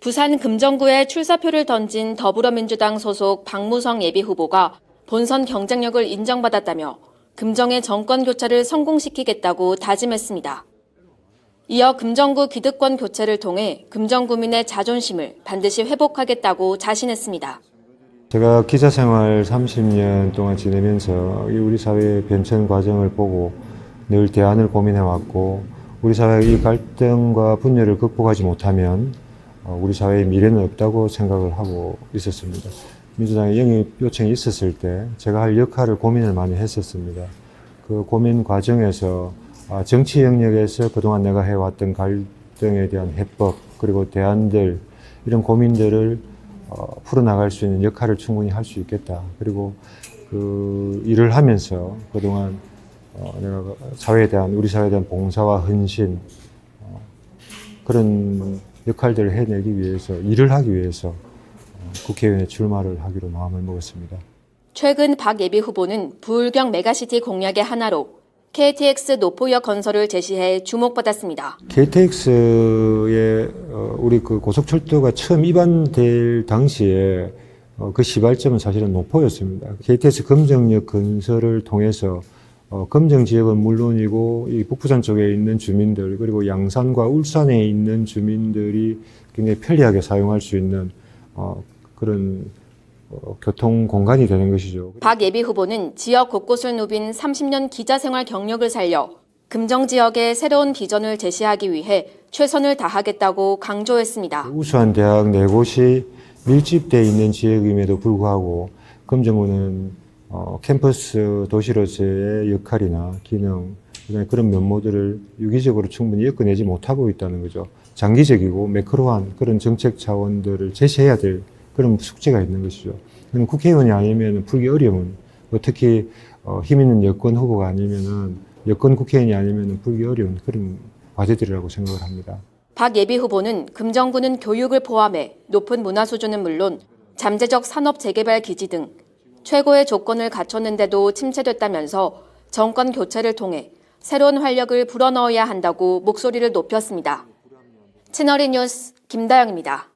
부산 금정구에 출사표를 던진 더불어민주당 소속 박무성 예비후보가 본선 경쟁력을 인정받았다며 금정의 정권 교체를 성공시키겠다고 다짐했습니다. 이어 금정구 기득권 교체를 통해 금정구민의 자존심을 반드시 회복하겠다고 자신했습니다. 제가 기자 생활 30년 동안 지내면서 이 우리 사회의 변천 과정을 보고 늘 대안을 고민해 왔고 우리 사회의 이 갈등과 분열을 극복하지 못하면 어, 우리 사회의 미래는 없다고 생각을 하고 있었습니다. 민주당의 영입 요청이 있었을 때 제가 할 역할을 고민을 많이 했었습니다. 그 고민 과정에서 아, 정치 영역에서 그동안 내가 해왔던 갈등에 대한 해법 그리고 대안들 이런 고민들을 어, 풀어나갈 수 있는 역할을 충분히 할 수 있겠다. 그리고 그 일을 하면서 그동안 어, 내가 사회에 대한 우리 사회에 대한 봉사와 헌신 어, 그런 역할들을 해내기 위해서 일을 하기 위해서 어, 국회의원에 출마를 하기로 마음을 먹었습니다. 최근 박 예비 후보는 부울경 메가시티 공약의 하나로 KTX 노포역 건설을 제시해 주목받았습니다. KTX의 어, 우리 그 고속철도가 처음 입안될 당시에 어, 그 시발점은 사실은 노포였습니다. KTX 금정역 건설을 통해서 어, 금정 지역은 물론이고 이 북부산 쪽에 있는 주민들 그리고 양산과 울산에 있는 주민들이 굉장히 편리하게 사용할 수 있는 어, 그런 어, 교통 공간이 되는 것이죠. 박 예비 후보는 지역 곳곳을 누빈 30년 기자 생활 경력을 살려 금정 지역의 새로운 비전을 제시하기 위해 최선을 다하겠다고 강조했습니다. 우수한 대학 네 곳이 밀집되어 있는 지역임에도 불구하고 금정구는 어, 캠퍼스 도시로서의 역할이나 기능 그런 면모들을 유기적으로 충분히 엮어내지 못하고 있다는 거죠. 장기적이고 매크로한 그런 정책 차원들을 제시해야 될 그런 숙제가 있는 것이죠. 그럼 국회의원이 아니면 풀기 어려운 뭐 특히 어, 힘 있는 여권 후보가 아니면은 여권 국회의원이 아니면 풀기 어려운 그런 과제들이라고 생각을 합니다. 박 예비 후보는 금정구는 교육을 포함해 높은 문화 수준은 물론 잠재적 산업 재개발 기지 등 최고의 조건을 갖췄는데도 침체됐다면서 정권 교체를 통해 새로운 활력을 불어넣어야 한다고 목소리를 높였습니다. 채널이 뉴스 김다영입니다.